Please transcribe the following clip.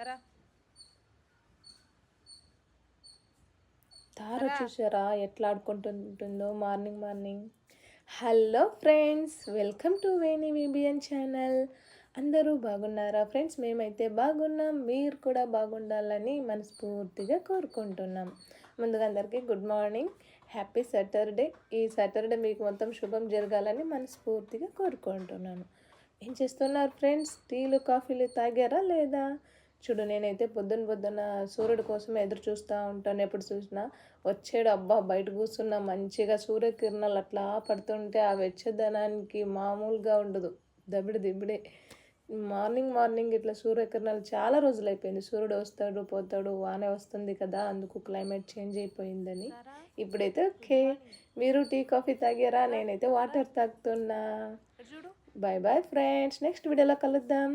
తరా. తార చూసారా ఎట్లా ఆడుకుంటుంటుందో morning morning. Hello friends welcome to Veni VBN channel. అందరూ బాగున్నారా ఫ్రెండ్స్? మేమైతే బాగున్నాం మీరు కూడా బాగుండాలని మనస్ఫూర్తిగా కోరుకుంటున్నాం. ముందుగా అందరికీ గుడ్ మార్నింగ్ హ్యాపీ సాటర్డే. ఈ సాటర్డే మీకు మొత్తం శుభం జరగాలని మనస్ఫూర్తిగా కోరుకుంటున్నాను. ఏం చేస్తున్నారు ఫ్రెండ్స్? టీలు కాఫీలు తాగారా లేదా? చూడు నేనైతే పొద్దున పొద్దున సూర్యుడి కోసం ఎదురు చూస్తూ ఉంటాను. ఎప్పుడు చూసినా వచ్చాడు అబ్బా బయట కూర్చున్నా మంచిగా సూర్యకిరణాలు అట్లా పడుతుంటే ఆ వెచ్చదనానికి మామూలుగా ఉండదు. దబిడి దిబిడే. మార్నింగ్ మార్నింగ్ ఇట్లా సూర్యకిరణాలు చాలా రోజులు అయిపోయింది సూర్యుడు వస్తాడు పోతాడు వాన వస్తుంది కదా అందుకు క్లైమేట్ చేంజ్ అయిపోయిందని. ఇప్పుడైతే ఓకే. మీరు టీ కాఫీ తాగారా? నేనైతే వాటర్ తాగుతున్నా. Bye bye friends. నెక్స్ట్ వీడియోలో కలుద్దాం.